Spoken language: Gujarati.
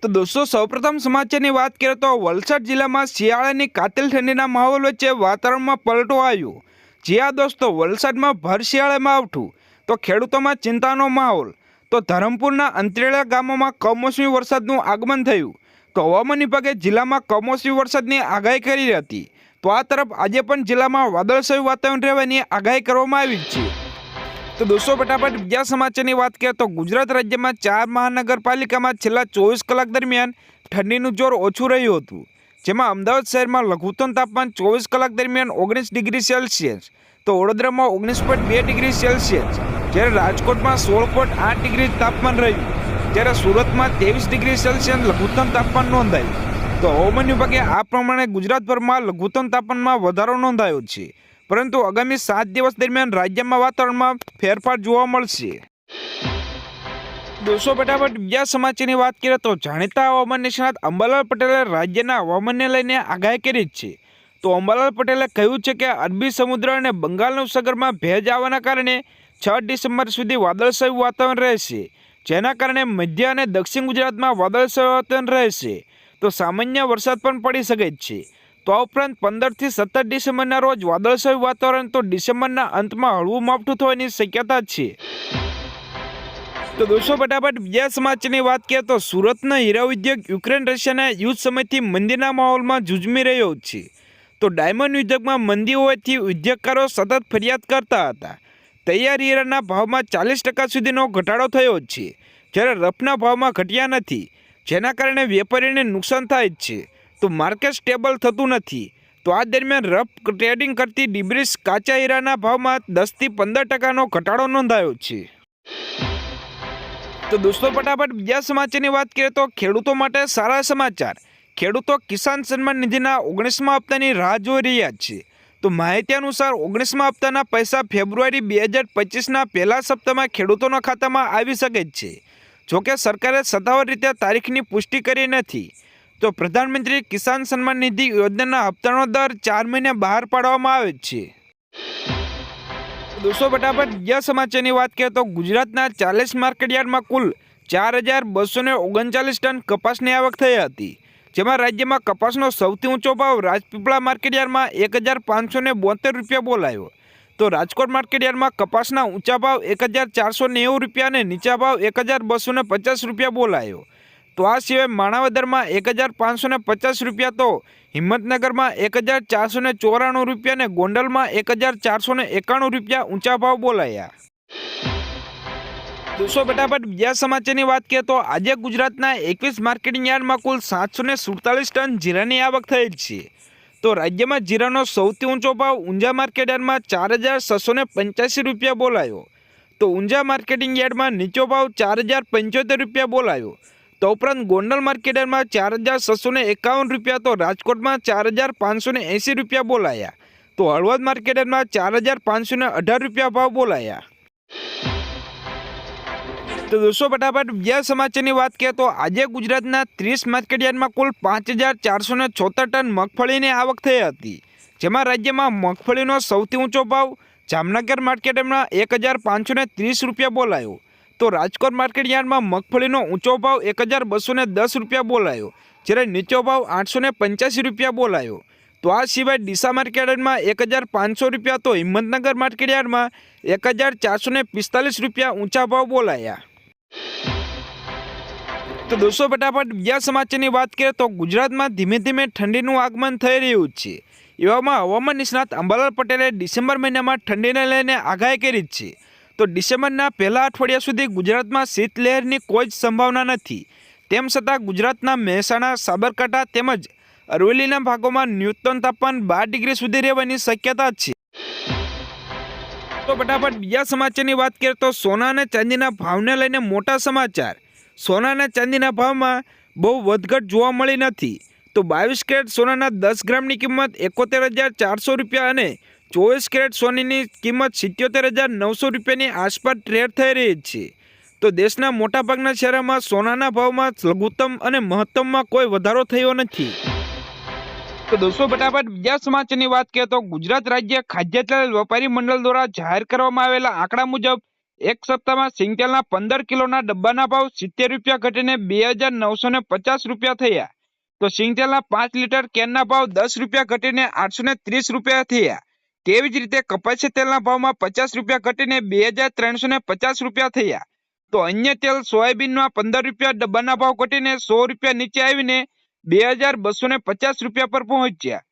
તો દોસ્તો, સૌપ્રથમ સમાચારની વાત કરીએ તો વલસાડ જિલ્લામાં શિયાળાની કાતિલ ઠંડીના માહોલ વચ્ચે વાતાવરણમાં પલટો આવ્યો. જ્યાં દોસ્તો, વલસાડમાં ભર શિયાળામાં આવઠું. તો ખેડૂતોમાં ચિંતાનો માહોલ. તો ધરમપુરના અંતરેળા ગામોમાં કમોસમી વરસાદનું આગમન થયું. તો હવામાન વિભાગે જિલ્લામાં કમોસમી વરસાદની આગાહી કરી હતી. તો આ તરફ આજે પણ જિલ્લામાં વાદળછાયું વાતાવરણ રહેવાની આગાહી કરવામાં આવી છે. તો દોસ્તો, ફટાફટ બીજા સમાચારની વાત કરીએ તો ગુજરાત રાજ્યમાં ચાર મહાનગરપાલિકામાં છેલ્લા ચોવીસ કલાક દરમિયાન ઠંડીનું જોર ઓછું રહ્યું હતું, જેમાં અમદાવાદ શહેરમાં લઘુત્તમ તાપમાન ચોવીસ કલાક દરમિયાન ઓગણીસ ડિગ્રી સેલ્સિયસ, તો વડોદરામાં ઓગણીસ પોઈન્ટ બે ડિગ્રી સેલ્સિયસ, જ્યારે રાજકોટમાં સોળ પોઈન્ટ આઠ ડિગ્રી તાપમાન રહ્યું, જ્યારે સુરતમાં ત્રેવીસ ડિગ્રી સેલ્સિયસ લઘુત્તમ તાપમાન નોંધાયું. તો હવામાન વિભાગે આ પ્રમાણે ગુજરાતભરમાં લઘુત્તમ તાપમાનમાં વધારો નોંધાયો છે. પરંતુ આગામી સાત દિવસ દરમિયાન રાજ્યમાં વાતાવરણમાં ફેરફાર જોવા મળશે. દોસ્તો, ફટાફટ બીજા સમાચારની વાત કરીએ તો જાણીતા હવામાન નિષ્ણાત અંબાલાલ પટેલે રાજ્યના હવામાનને લઈને આગાહી કરી છે. તો અંબાલાલ પટેલે કહ્યું છે કે અરબી સમુદ્ર અને બંગાળના ઉપસાગરમાં ભેજ આવવાના કારણે છ ડિસેમ્બર સુધી વાદળછાયું વાતાવરણ રહેશે, જેના કારણે મધ્ય અને દક્ષિણ ગુજરાતમાં વાદળછાયું વાતાવરણ રહેશે. તો સામાન્ય વરસાદ પણ પડી શકે છે. તો આ ઉપરાંત પંદરથી સત્તર ડિસેમ્બરના રોજ વાદળછાયું વાતાવરણ તો ડિસેમ્બરના અંતમાં હળવું માવઠું થવાની શક્યતા છે. તો દોસ્તો, ફટાફટ બીજા સમાચારની વાત કરીએ તો સુરતના હીરા ઉદ્યોગ યુક્રેન રશિયાના યુદ્ધ સમયથી મંદીના માહોલમાં ઝૂઝમી રહ્યો છે. તો ડાયમંડ ઉદ્યોગમાં મંદી હોવાથી ઉદ્યોગકારો સતત ફરિયાદ કરતા હતા. તૈયાર હીરાના ભાવમાં ચાલીસ ટકા સુધીનો ઘટાડો થયો છે. જ્યારે રફના ભાવમાં ઘટ્યા નથી, જેના કારણે વેપારીને નુકસાન થાય છે. તો માર્કેટ સ્ટેબલ થતું નથી. તો આ દરમિયાન રફ ટ્રેડિંગ કરતી ડિબ્રિસ કાચા હીરાના ભાવમાં દસથી પંદર ટકાનો ઘટાડો નોંધાયો છે. તો દોસ્તો, ફટાફટ બીજા સમાચારની વાત કરીએ તો ખેડૂતો માટે સારા સમાચાર. ખેડૂતો કિસાન સન્માન નિધિના ઓગણીસમા હપ્તાની રાહ જોઈ રહ્યા છે. તો માહિતી અનુસાર ઓગણીસમા હપ્તાના પૈસા ફેબ્રુઆરી બે હજાર પચીસના પહેલા સપ્તાહમાં ખેડૂતોના ખાતામાં આવી શકે છે. જોકે સરકારે સત્તાવાર રીતે તારીખની પુષ્ટિ કરી નથી. તો પ્રધાનમંત્રી કિસાન સન્માન નિધિ યોજનાના હપ્તાનો દર ચાર મહિને બહાર પાડવામાં આવે છે. દોસ્તો, ફટાફટ બીજા સમાચારની વાત કરીએ તો ગુજરાતના ચાલીસ માર્કેટયાર્ડમાં કુલ ચાર હજાર બસો ઓગણચાલીસ ટન કપાસની આવક થઈ હતી, જેમાં રાજ્યમાં કપાસનો સૌથી ઊંચો ભાવ રાજપીપળા માર્કેટયાર્ડમાં એક હજાર પાંચસો બોતેર રૂપિયા બોલાયો. તો રાજકોટ માર્કેટયાર્ડમાં કપાસના ઊંચા ભાવ એક હજાર ચારસો નેવું રૂપિયા અને નીચા ભાવ એક હજાર બસો પચાસ રૂપિયા બોલાયો. તો આ સિવાય માણાવદરમાં એક હજાર પાંચસો પચાસ રૂપિયા તો હિંમતનગરમાં એક હજાર ચારસો ને ચોરાણું રૂપિયા અને ગોંડલમાં એક હજાર ચારસો એકાણું રૂપિયા ઊંચા ભાવ બોલાયા. દોસ્તો ફટાફટ બીજા સમાચારની વાત કરીએ તો આજે ગુજરાતના એકવીસ માર્કેટિંગ યાર્ડમાં કુલ સાતસો ને સુડતાલીસ ટન જીરાની આવક થયેલ છે. તો રાજ્યમાં જીરાનો સૌથી ઊંચો ભાવ ઊંઝા માર્કેટ યાર્ડમાં ચાર હજાર છસો પંચ્યાસી રૂપિયા બોલાયો. તો ઊંઝા માર્કેટિંગ યાર્ડમાં નીચો ભાવ ચાર હજાર પંચોતેર રૂપિયા બોલાયો. તો ઉપરાંત ગોંડલ માર્કેટમાં ચાર હજાર છસો એકાવન રૂપિયા તો રાજકોટમાં ચાર હજાર પાંચસો એંસી રૂપિયા બોલાયા. તો હળવદ માર્કેટમાં ચાર હજાર પાંચસો અઢાર રૂપિયા ભાવ બોલાયા. તો દોસ્તો ફટાફટ બીજા સમાચારની વાત કરીએ તો આજે ગુજરાતના ત્રીસ માર્કેટયાર્ડમાં કુલ પાંચ હજાર ચારસો છોતેર ટન મગફળીની આવક થઈ હતી. જેમાં રાજ્યમાં મગફળીનો સૌથી ઊંચો ભાવ જામનગર માર્કેટમાં એક હજાર પાંચસો ત્રીસ રૂપિયા બોલાયો. તો રાજકોટ માર્કેટ યાર્ડમાં મગફળીનો ઊંચો ભાવ એક હજાર બસો દસ રૂપિયા બોલાયો, જ્યારે નીચો ભાવ આઠસો પંચ્યાસી રૂપિયા બોલાયો. તો આ સિવાય ડીસા માર્કેટયાર્ડમાં એક હજાર પાંચસો રૂપિયા તો હિંમતનગર માર્કેટયાર્ડમાં એક હજાર ચારસો પિસ્તાલીસ રૂપિયા ઊંચા ભાવ બોલાયા. તો દોસ્તો, ફટાફટ બીજા સમાચારની વાત કરીએ તો ગુજરાતમાં ધીમે ધીમે ઠંડીનું આગમન થઈ રહ્યું છે. એવામાં હવામાન નિષ્ણાત અંબાલાલ પટેલે ડિસેમ્બર મહિનામાં ઠંડીને લઈને આગાહી કરી જ છે. તો ડિસેમ્બરના પહેલા અઠવાડિયા સુધી ગુજરાતમાં શીતલહેરની કોઈ જ સંભાવના નથી. તેમ છતાં ગુજરાતના મહેસાણા, સાબરકાંઠા તેમજ અરવલ્લીના ભાગોમાં ન્યૂનતમ તાપમાન બાર ડિગ્રી સુધી રહેવાની શક્યતા છે. તો ફટાફટ બીજા સમાચારની વાત કરીએ તો સોના અને ચાંદીના ભાવને લઈને મોટા સમાચાર. સોના અને ચાંદીના ભાવમાં બહુ વધઘટ જોવા મળી નથી. તો બાવીસ કેરેટ સોનાના દસ ગ્રામની કિંમત એકોતેર હજાર ચારસો રૂપિયા અને ચોવીસ કેરેટ સોનીની કિંમત સિત્યોતેર હજાર નવસો રૂપિયાની આસપાસ ટ્રેડ થઈ રહી છે. તો દેશના મોટાભાગના શહેરોમાં સોનાના ભાવમાં લઘુત્તમ અને મહત્તમમાં કોઈ વધારો થયો નથી. તો દોસ્તો, ફટાફટ બીજા સમાચારની વાત કરીએ તો ગુજરાત રાજ્ય ખાદ્ય તેલ વેપારી મંડળ દ્વારા જાહેર કરવામાં આવેલા આંકડા મુજબ, એક સપ્તાહમાં સિંગતેલના પંદર કિલોના ડબ્બાના ભાવ સિત્તેર રૂપિયા ઘટીને બે હજાર નવસો ને પચાસ રૂપિયા થયા. તો સિંગતેલના પાંચ લીટર કેનના ભાવ દસ રૂપિયા ઘટીને આઠસો ને ત્રીસ રૂપિયા થયા. તેવી જ રીતે કપાસી તેલના ભાવમાં પચાસ રૂપિયા ઘટીને બે હજાર ત્રણસો ને પચાસ રૂપિયા થયા. તો અન્ય તેલ સોયાબીનના પંદર રૂપિયા, ડબ્બાના ભાવ ઘટીને સો રૂપિયા નીચે આવીને બે હજાર બસો ને પચાસ રૂપિયા પર પહોંચ્યા.